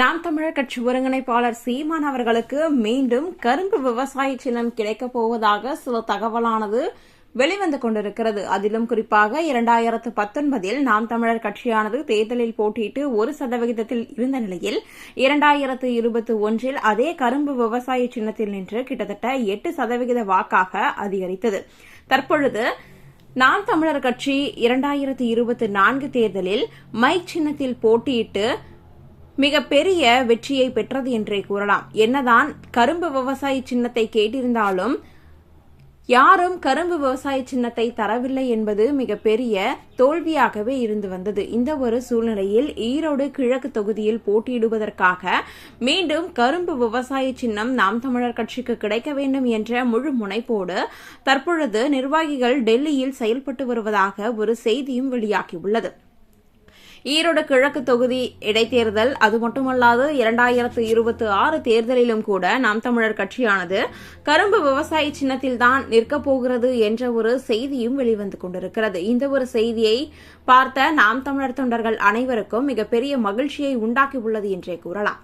நாம் தமிழர் கட்சி ஒருங்கிணைப்பாளர் சீமான் அவர்களுக்கு மீண்டும் கரும்பு விவசாய சின்னம் கிடைக்கப் போவதாக சில தகவலானது வெளிவந்து கொண்டிருக்கிறது. அதிலும் குறிப்பாக இரண்டாயிரத்து பத்தொன்பதில் நாம் தமிழர் கட்சியானது தேர்தலில் போட்டியிட்டு ஒரு சதவிகிதத்தில் இருந்த நிலையில் இரண்டாயிரத்து இருபத்தி ஒன்றில் அதே கரும்பு விவசாய சின்னத்தில் நின்று கிட்டத்தட்ட எட்டு சதவிகித வாக்காக அதிகரித்தது. தற்பொழுது நாம் தமிழர் கட்சி இரண்டாயிரத்து இருபத்தி நான்கு தேர்தலில் மைக் சின்னத்தில் போட்டியிட்டு மிகப்பெரிய வெற்றியை பெற்றது என்றே கூறலாம். என்னதான் கரும்பு விவசாய சின்னத்தை கேட்டிருந்தாலும் யாரும் கரும்பு விவசாய சின்னத்தை தரவில்லை என்பது மிகப்பெரிய தோல்வியாகவே இருந்து வந்தது. இந்த ஒரு சூழ்நிலையில் ஈரோடு கிழக்கு தொகுதியில் போட்டியிடுவதற்காக மீண்டும் கரும்பு விவசாய சின்னம் நாம் தமிழர் கட்சிக்கு கிடைக்க வேண்டும் என்ற முழு முனைப்போடு தற்பொழுது நிர்வாகிகள் டெல்லியில் செயல்பட்டு வருவதாக ஒரு செய்தியும் வெளியாகியுள்ளது ஈரோடு கிழக்கு தொகுதி இடைத்தேர்தல் அது மட்டுமல்லாது இரண்டாயிரத்து இருபத்தி ஆறு தேர்தலிலும் கூட நாம் தமிழர் கட்சியானது கரும்பு விவசாய சின்னத்தில்தான் நிற்கப் போகிறது என்ற ஒரு செய்தியும் வெளிவந்து கொண்டிருக்கிறது. இந்த ஒரு செய்தியை பார்த்த நாம் தமிழர் தொண்டர்கள் அனைவருக்கும் மிகப்பெரிய மகிழ்ச்சியை உண்டாக்கியுள்ளது என்றே கூறலாம்.